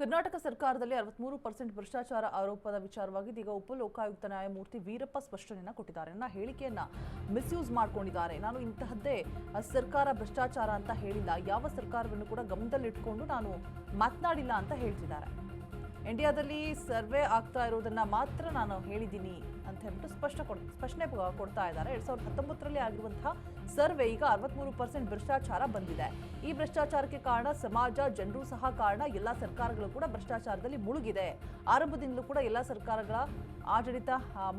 ಕರ್ನಾಟಕ ಸರ್ಕಾರದಲ್ಲಿ ಅರವತ್ಮೂರು ಪರ್ಸೆಂಟ್ ಭ್ರಷ್ಟಾಚಾರ ಆರೋಪದ ವಿಚಾರವಾಗಿ ಇದೀಗ ಉಪ ಲೋಕಾಯುಕ್ತ ನ್ಯಾಯಮೂರ್ತಿ ವೀರಪ್ಪ ಸ್ಪಷ್ಟನೆಯನ್ನು ಕೊಟ್ಟಿದ್ದಾರೆ. ನನ್ನ ಹೇಳಿಕೆಯನ್ನ ಮಿಸ್ಯೂಸ್ ಮಾಡ್ಕೊಂಡಿದ್ದಾರೆ. ನಾನು ಇಂತಹದ್ದೇ ಸರ್ಕಾರ ಭ್ರಷ್ಟಾಚಾರ ಅಂತ ಹೇಳಿಲ್ಲ. ಯಾವ ಸರ್ಕಾರವನ್ನು ಕೂಡ ಗಮನದಲ್ಲಿಟ್ಟುಕೊಂಡು ನಾನು ಮಾತನಾಡಿಲ್ಲ ಅಂತ ಹೇಳ್ತಿದ್ದಾರೆ. ಇಂಡಿಯಾದಲ್ಲಿ ಸರ್ವೆ ಆಗ್ತಾ ಇರೋದನ್ನ ಮಾತ್ರ ನಾನು ಹೇಳಿದ್ದೀನಿ. ಅಂತ ಹೇಳ್ಬಿಟ್ಟು ಸ್ಪಷ್ಟ ಕೊಡ್, ಸ್ಪಷ್ಟನೆ ಕೊಡ್ತಾ ಇದ್ದಾರೆ. ಎರಡ್ ಸಾವಿರದ ಹತ್ತೊಂಬತ್ತರಲ್ಲಿ ಆಗಿರುವಂತಹ ಸರ್ವೆ ಈಗ ಅರವತ್ಮೂರು ಪರ್ಸೆಂಟ್ ಭ್ರಷ್ಟಾಚಾರ ಬಂದಿದೆ. ಈ ಭ್ರಷ್ಟಾಚಾರಕ್ಕೆ ಕಾರಣ ಸಮಾಜ, ಜನರು ಸಹ ಕಾರಣ. ಎಲ್ಲ ಸರ್ಕಾರಗಳು ಕೂಡ ಭ್ರಷ್ಟಾಚಾರದಲ್ಲಿ ಮುಳುಗಿದೆ. ಆರಂಭದಿಂದಲೂ ಕೂಡ ಎಲ್ಲ ಸರ್ಕಾರಗಳ ಆಡಳಿತ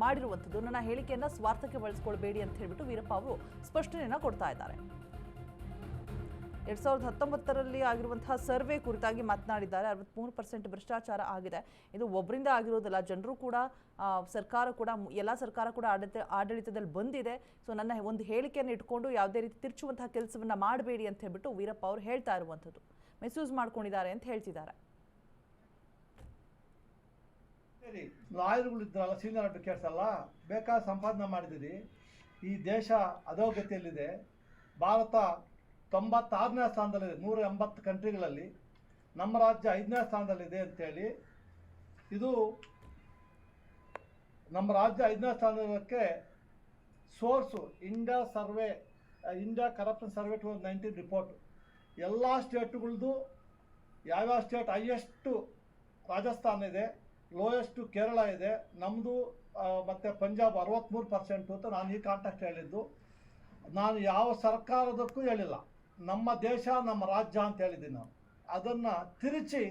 ಮಾಡಿರುವಂಥದ್ದು. ನನ್ನ ಹೇಳಿಕೆಯನ್ನ ಸ್ವಾರ್ಥಕ್ಕೆ ಬಳಸ್ಕೊಳ್ಬೇಡಿ ಅಂತ ಹೇಳ್ಬಿಟ್ಟು ವೀರಪ್ಪ ಅವರು ಸ್ಪಷ್ಟನೆಯನ್ನ ಕೊಡ್ತಾ ಇದ್ದಾರೆ. ಎರಡ್ ಸಾವಿರದ ಹತ್ತೊಂಬತ್ತರಲ್ಲಿ ಆಗಿರುವಂತಹ ಸರ್ವೆ ಕುರಿತಾಗಿ ಮಾತನಾಡಿದ್ದಾರೆ. ಅರವತ್ಮೂರು ಪರ್ಸೆಂಟ್ ಭ್ರಷ್ಟಾಚಾರ ಆಗಿದೆ. ಇದು ಒಬ್ಬರಿಂದ ಆಗಿರೋದಿಲ್ಲ, ಜನರು ಕೂಡ ಸರ್ಕಾರ ಕೂಡ, ಎಲ್ಲ ಸರ್ಕಾರ ಕೂಡ ಆಡಳಿತ, ಆಡಳಿತದಲ್ಲಿ ಬಂದಿದೆ. ಸೊ ನನ್ನ ಒಂದು ಹೇಳಿಕೆಯನ್ನು ಇಟ್ಕೊಂಡು ಯಾವುದೇ ರೀತಿ ತಿರ್ಚುವಂತಹ ಕೆಲಸವನ್ನ ಮಾಡಬೇಡಿ ಅಂತ ಹೇಳ್ಬಿಟ್ಟು ವೀರಪ್ಪ ಅವರು ಹೇಳ್ತಾ ಇರುವಂಥದ್ದು. ಮಿಸ್ಯೂಸ್ ಮಾಡ್ಕೊಂಡಿದ್ದಾರೆ ಅಂತ ಹೇಳ್ತಿದ್ದಾರೆ. ಸರಿ, ಲಾಯರ್ಗಳು ಇದ್ರಲ್ಲ ಸೀನಿಯರ್ ಅಡ್ವೊಕೇಟ್ಸ್ ಅಲ್ಲ ಸಂಪಾದನೆ ಮಾಡಿದಿರಿ ಈ ದೇಶ ಅಧೋಗತಿಯಲ್ಲಿದೆ. ಭಾರತ ತೊಂಬತ್ತಾರನೇ ಸ್ಥಾನದಲ್ಲಿದೆ ನೂರ ಎಂಬತ್ತು ಕಂಟ್ರಿಗಳಲ್ಲಿ ನಮ್ಮ ರಾಜ್ಯ ಐದನೇ ಸ್ಥಾನದಲ್ಲಿದೆ ಅಂತೇಳಿ. ಇದು ನಮ್ಮ ರಾಜ್ಯ ಐದನೇ ಸ್ಥಾನಕ್ಕೆ source, India survey, India corruption survey two nineteen report. ಎಲ್ಲ ಸ್ಟೇಟ್ಗಳದ್ದು ಯಾವ್ಯಾವ ಸ್ಟೇಟ್ ಹೈಯೆಸ್ಟು ರಾಜಸ್ಥಾನ ಇದೆ, ಲೋಯೆಸ್ಟು ಕೇರಳ ಇದೆ ನಮ್ಮದು ಮತ್ತು ಪಂಜಾಬ್ ಅರವತ್ತ್ಮೂರು ಪರ್ಸೆಂಟು ಅಂತ ನಾನು ಈ ಕಾಂಟ್ಯಾಕ್ಟ್ ಹೇಳಿದ್ದು. ನಾನು ಯಾವ ಸರ್ಕಾರದಕ್ಕೂ ಹೇಳಿಲ್ಲ. ನಮ್ಮ ದೇಶ, ನಮ್ಮ ರಾಜ್ಯ ಅಂತ ಹೇಳಿದ್ದೀನಿ ನಾನು ಅದನ್ನು ತಿರುಚಿ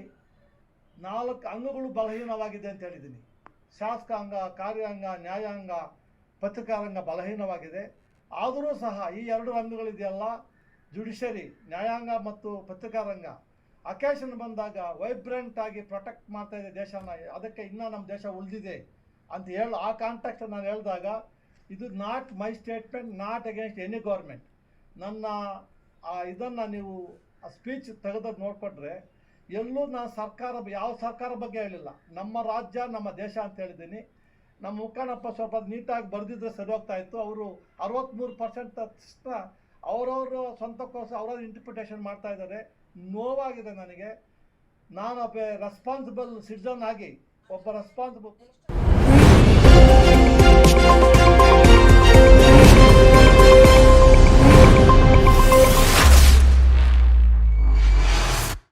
ನಾಲ್ಕು ಅಂಗಗಳು ಬಲಹೀನವಾಗಿದೆ ಅಂತ ಹೇಳಿದ್ದೀನಿ. ಶಾಸಕಾಂಗ, ಕಾರ್ಯಾಂಗ, ನ್ಯಾಯಾಂಗ, ಪತ್ರಿಕಾರಂಗ ಬಲಹೀನವಾಗಿದೆ. ಆದರೂ ಸಹ ಈ ಎರಡು ರಂಗಗಳಿದೆಯಲ್ಲ ಜುಡಿಷರಿ ನ್ಯಾಯಾಂಗ ಮತ್ತು ಪತ್ರಿಕಾರಂಗ. ಅಕೇಶನ್ ಬಂದಾಗ ವೈಬ್ರೆಂಟ್ ಆಗಿ ಪ್ರೊಟೆಕ್ಟ್ ಮಾಡ್ತಾ ಇದೆ ದೇಶನ, ಅದಕ್ಕೆ ಇನ್ನೂ ನಮ್ಮ ದೇಶ ಉಳಿದಿದೆ ಅಂತ ಹೇಳಿ ಆ ಕಾಂಟ್ಯಾಕ್ಟ್ ನಾನು ಹೇಳಿದಾಗ, ಇದು not my statement, not against any government. ನನ್ನ ಆ ಇದನ್ನು ನೀವು ಆ ಸ್ಪೀಚ್ ತೆಗೆದದ್ದು ನೋಡಿಕೊಂಡ್ರೆ ಎಲ್ಲೂ ನಾನು ಸರ್ಕಾರ ಯಾವ ಸರ್ಕಾರ ಬಗ್ಗೆ ಹೇಳಿಲ್ಲ. ನಮ್ಮ ರಾಜ್ಯ, ನಮ್ಮ ದೇಶ ಅಂತ ಹೇಳಿದ್ದೀನಿ. ನಮ್ಮ ಮುಖಾನಪ್ಪ ಸ್ವಲ್ಪ ನೀಟಾಗಿ ಬರ್ದಿದ್ರೆ ಸರಿ ಹೋಗ್ತಾ ಇತ್ತು. ಅವರು ಅರವತ್ತ್ಮೂರು ಪರ್ಸೆಂಟ್ ತಕ್ಷಣ ಅವರವರು ಸ್ವಂತಕ್ಕೋಸ್ಕರ ಅವರವ್ರ ಇಂಟರ್ಪ್ರಿಟೇಷನ್ ಮಾಡ್ತಾ ಇದ್ದಾರೆ. ನೋವಾಗಿದೆ ನನಗೆ. ನಾನು ರೆಸ್ಪಾನ್ಸಿಬಲ್ ಸಿಟಿಸನ್ ಆಗಿ, ಒಬ್ಬ ರೆಸ್ಪಾನ್ಸಿಬಲ್